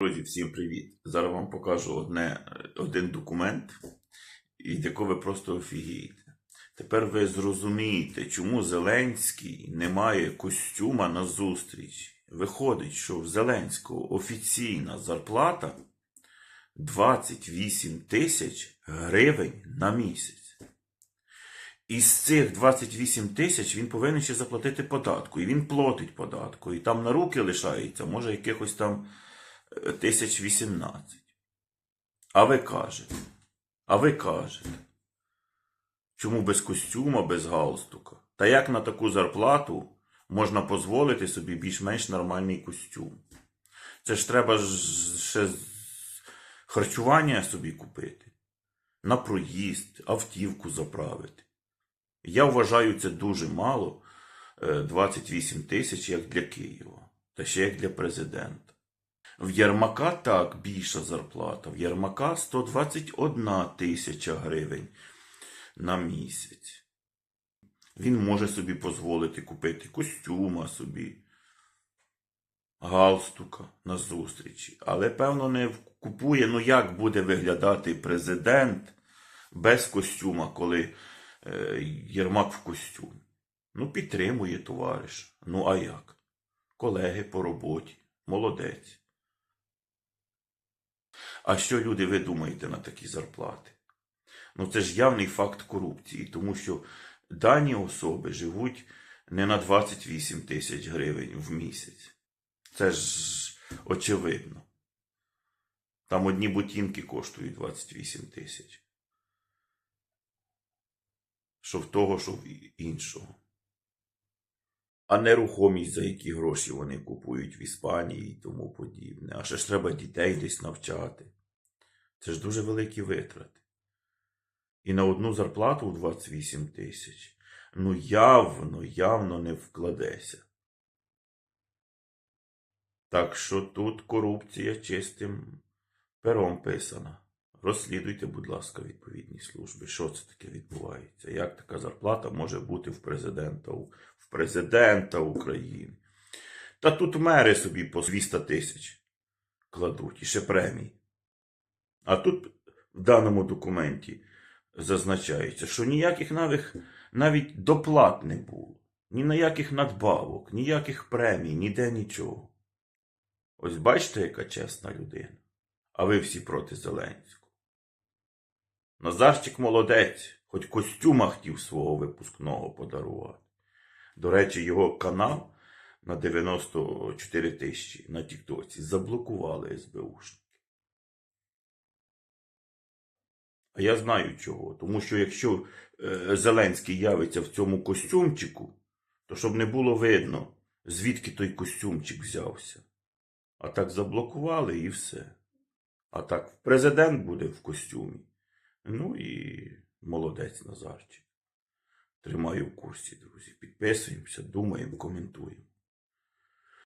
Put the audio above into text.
Друзі, всім привіт! Зараз вам покажу одне, один документ, від якого ви просто офігієте. Тепер ви зрозумієте, чому Зеленський не має костюма на зустріч. Виходить, що в Зеленського офіційна зарплата 28 тисяч гривень на місяць. Із цих 28 тисяч він повинен ще заплатити податку. І він платить податку. І там на руки лишається, може, якихось там тисяч 18. А ви кажете, а ви кажете, чому без костюма, без галстука? Та як на таку зарплату можна дозволити собі більш-менш нормальний костюм? Це ж треба ще харчування собі купити, на проїзд, автівку заправити. Я вважаю це дуже мало. е, 28 тисяч як для Києва, та ще як для президента. В Єрмака так більша зарплата. В Єрмака 121 тисяча гривень на місяць. Він може собі дозволити купити костюма собі, галстука на зустрічі. Але, певно, не купує, ну як буде виглядати президент без костюма, коли е, Єрмак в костюмі. Ну, підтримує товариш. Ну, а як? Колеги по роботі. Молодець. А що люди ви думаєте на такі зарплати? Ну, це ж явний факт корупції, тому що дані особи живуть не на 28 тисяч гривень в місяць. Це ж очевидно. Там одні ботинки коштують 28 тисяч. Що в того, що в іншого. А нерухомість, за які гроші вони купують в Іспанії і тому подібне. А ще ж треба дітей десь навчати. Це ж дуже великі витрати. І на одну зарплату у 28 тисяч. Ну явно, явно не вкладеся. Так що тут корупція чистим пером писана. Розслідуйте, будь ласка, відповідні служби. Що це таке відбувається? Як така зарплата може бути в президента, в президента України? Та тут мери собі по 200 тисяч кладуть і ще премії. А тут в даному документі зазначається, що ніяких навіть, навіть доплат не було, ні на яких надбавок, ніяких премій, ніде нічого. Ось бачите, яка чесна людина. А ви всі проти Зеленського. Назарчик молодець, хоч костюма хотів свого випускного подарувати. До речі, його канал на 94 тисячі на Тіктоці заблокували СБУшники. А я знаю чого. Тому що якщо е, Зеленський явиться в цьому костюмчику, то щоб не було видно, звідки той костюмчик взявся. А так заблокували і все. А так президент буде в костюмі. Ну і молодець Назарчик. Тримаю в курсі, друзі. Підписуємося, думаємо, коментуємо.